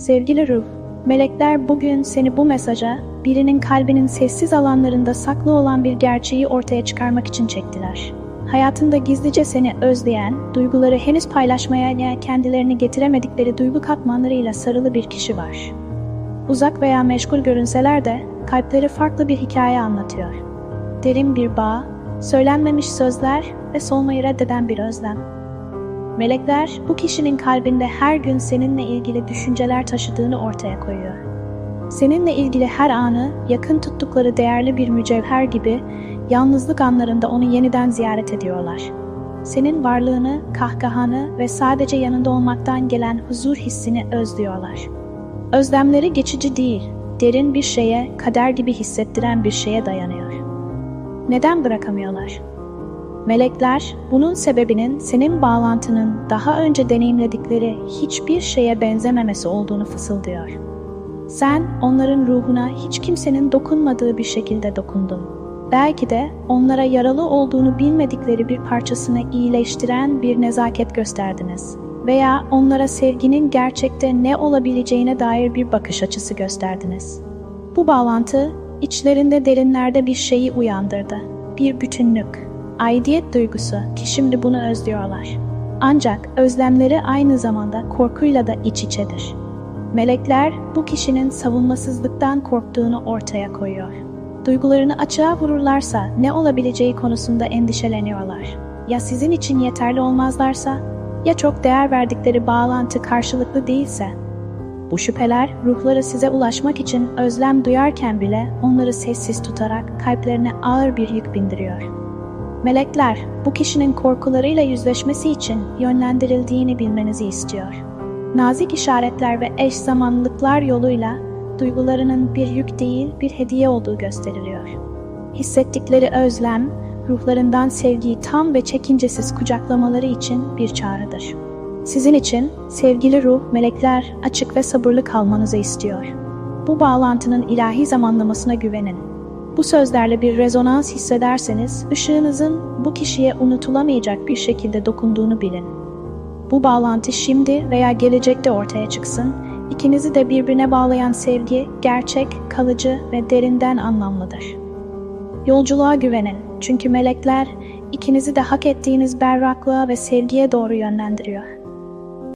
Sevgili ruh, melekler bugün seni bu mesaja, birinin kalbinin sessiz alanlarında saklı olan bir gerçeği ortaya çıkarmak için çektiler. Hayatında gizlice seni özleyen, duyguları henüz paylaşmaya ya kendilerini getiremedikleri duygu katmanlarıyla sarılı bir kişi var. Uzak veya meşgul görünseler de kalpleri farklı bir hikaye anlatıyor. Derin bir bağ, söylenmemiş sözler ve solmayı reddeden bir özlem. Melekler bu kişinin kalbinde her gün seninle ilgili düşünceler taşıdığını ortaya koyuyor. Seninle ilgili her anı yakın tuttukları değerli bir mücevher gibi yalnızlık anlarında onu yeniden ziyaret ediyorlar. Senin varlığını, kahkahanı ve sadece yanında olmaktan gelen huzur hissini özlüyorlar. Özlemleri geçici değil, derin bir şeye, kader gibi hissettiren bir şeye dayanıyor. Neden bırakamıyorlar? Melekler bunun sebebinin senin bağlantının daha önce deneyimledikleri hiçbir şeye benzememesi olduğunu fısıldıyor. Sen onların ruhuna hiç kimsenin dokunmadığı bir şekilde dokundun. Belki de onlara yaralı olduğunu bilmedikleri bir parçasını iyileştiren bir nezaket gösterdiniz. Veya onlara sevginin gerçekte ne olabileceğine dair bir bakış açısı gösterdiniz. Bu bağlantı içlerinde derinlerde bir şeyi uyandırdı. Bir bütünlük, aidiyet duygusu ki şimdi bunu özlüyorlar. Ancak özlemleri aynı zamanda korkuyla da iç içedir. Melekler bu kişinin savunmasızlıktan korktuğunu ortaya koyuyor. Duygularını açığa vururlarsa ne olabileceği konusunda endişeleniyorlar. Ya sizin için yeterli olmazlarsa? Ya çok değer verdikleri bağlantı karşılıklı değilse? Bu şüpheler ruhları size ulaşmak için özlem duyarken bile onları sessiz tutarak kalplerine ağır bir yük bindiriyor. Melekler bu kişinin korkularıyla yüzleşmesi için yönlendirildiğini bilmenizi istiyor. Nazik işaretler ve eş zamanlılıklar yoluyla duygularının bir yük değil bir hediye olduğu gösteriliyor. Hissettikleri özlem, ruhlarından sevgiyi tam ve çekincesiz kucaklamaları için bir çağrıdır. Sizin için sevgili ruh, melekler açık ve sabırlı kalmanızı istiyor. Bu bağlantının ilahi zamanlamasına güvenin. Bu sözlerle bir rezonans hissederseniz, ışığınızın bu kişiye unutulamayacak bir şekilde dokunduğunu bilin. Bu bağlantı şimdi veya gelecekte ortaya çıksın, ikinizi de birbirine bağlayan sevgi, gerçek, kalıcı ve derinden anlamlıdır. Yolculuğa güvenin çünkü melekler ikinizi de hak ettiğiniz berraklığa ve sevgiye doğru yönlendiriyor.